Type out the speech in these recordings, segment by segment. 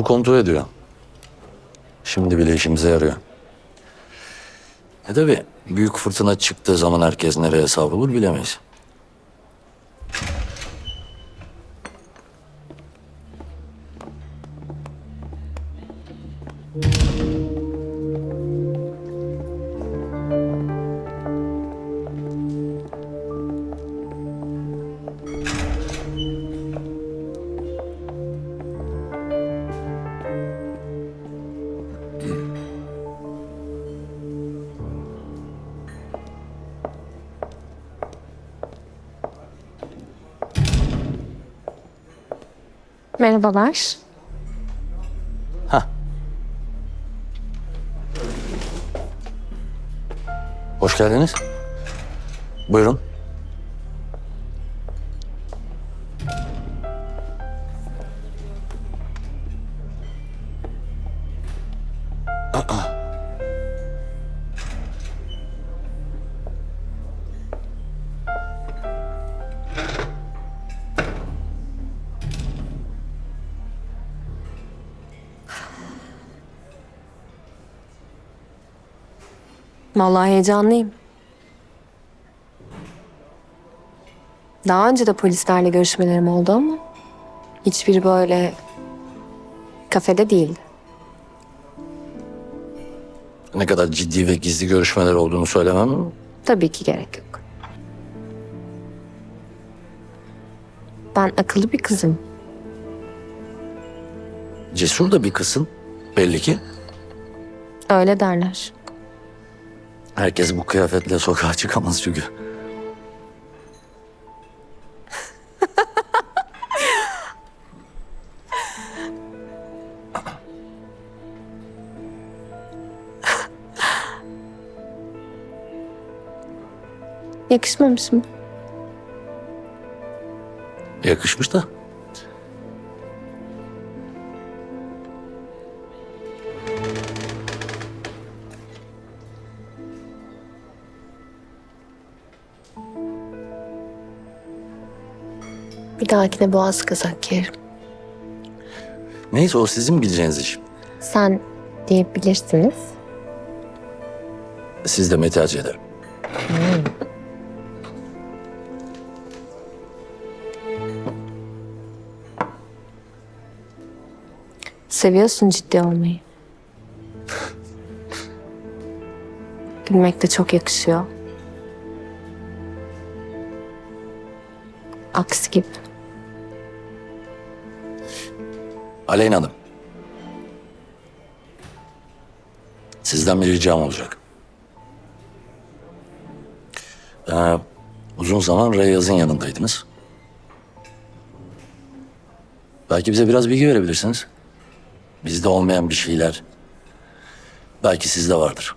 Grubu kontrol ediyor. Şimdi bile işimize yarıyor. E tabi büyük fırtına çıktığı zaman herkes nereye savrulur bilemeyiz. Merhabalar. Hoş geldiniz. Buyurun. Vallahi heyecanlıyım. Daha önce de polislerle görüşmelerim oldu ama hiçbiri böyle kafede değildi. Ne kadar ciddi ve gizli görüşmeler olduğunu söylemem Tabii ki gerek yok. Ben akıllı bir kızım. cesur da bir kızsın belli ki. Öyle derler. Herkes bu kıyafetle sokağa çıkamaz çünkü. Yakışmamış mı? Yakışmış da. Bir dahakine boğaz kazak giyerim. Neyse o sizin bileceğiniz iş. Sen diyebilirsiniz. Siz de tercih ederim. Seviyorsun ciddi olmayı. Gülmek de çok yakışıyor. Aksi gibi. Aleyna Hanım. Sizden bir ricam olacak. Ee, uzun zaman Reyaz'ın yanındaydınız. Belki bize biraz bilgi verebilirsiniz. Bizde olmayan bir şeyler belki sizde vardır.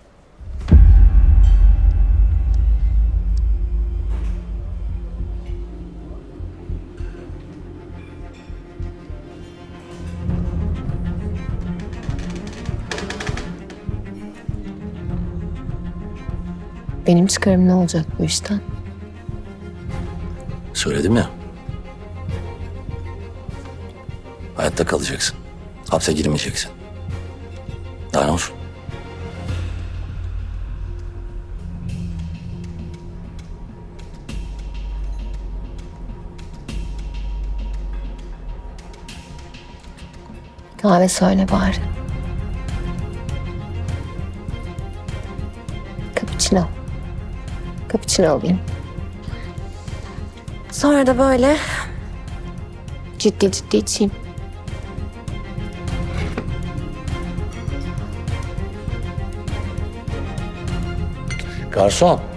Benim çıkarım ne olacak bu işten? Söyledim ya. Hayatta kalacaksın. Hapse girmeyeceksin. Daha ne olsun? Kahve söyle bari. Cappuccino. Cappuccino alayım. Sonra da böyle ciddi ciddi içeyim. Garson.